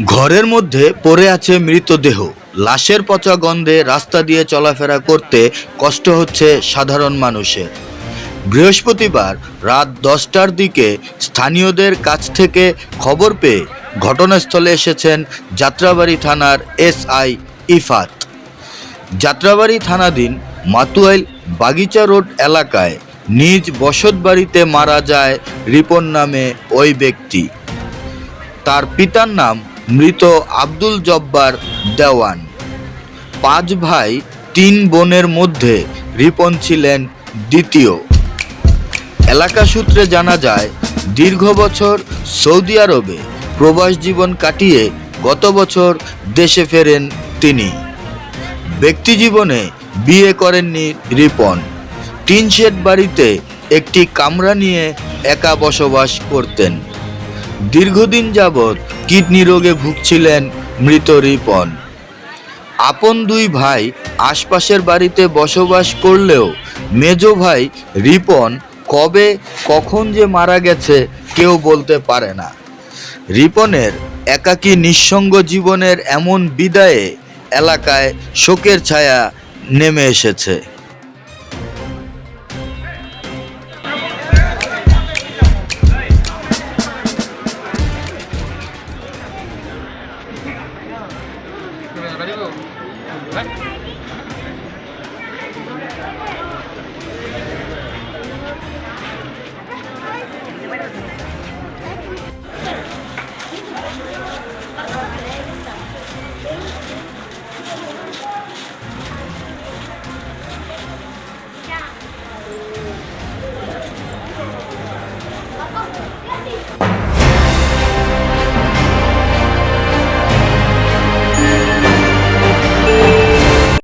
ঘরের মধ্যে পড়ে আছে মৃতদেহ। লাশের পচা গন্ধে রাস্তা দিয়ে চলাফেরা করতে কষ্ট হচ্ছে সাধারণ মানুষের। বৃহস্পতিবার রাত দশটার দিকে স্থানীয়দের কাছ থেকে খবর পেয়ে ঘটনাস্থলে এসেছেন যাত্রাবাড়ি থানার এসআই ইফাত। যাত্রাবাড়ি থানাধীন মাতুয়াইল বাগিচা রোড এলাকায় নিজ বসতবাড়িতে মারা যায় রিপন নামে ওই ব্যক্তি। তার পিতার নাম মৃত আব্দুল জব্বার দেওয়ান। পাঁচ ভাই, তিন বোনের মধ্যে রিপন ছিলেন দ্বিতীয়। এলাকা সূত্রে জানা যায়, দীর্ঘ বছর সৌদি আরবে প্রবাস জীবন কাটিয়ে গত বছর দেশে ফেরেন তিনি। ব্যক্তি জীবনে বিয়ে করেননি রিপন। টিন শেড বাড়িতে একটি কামরা নিয়ে একা বসবাস করতেন। দীর্ঘদিন যাবৎ কিডনি রোগে ভুগছিলেন মৃত রিপন। আপন দুই ভাই আশপাশের বাড়িতে বসবাস করলেও মেজ ভাই রিপন কবে, কখন যে মারা গেছে কেউ বলতে পারে না। রিপনের একাকী নিঃসঙ্গ জীবনের এমন বিদায়ে এলাকায় শোকের ছায়া নেমে এসেছে। 来。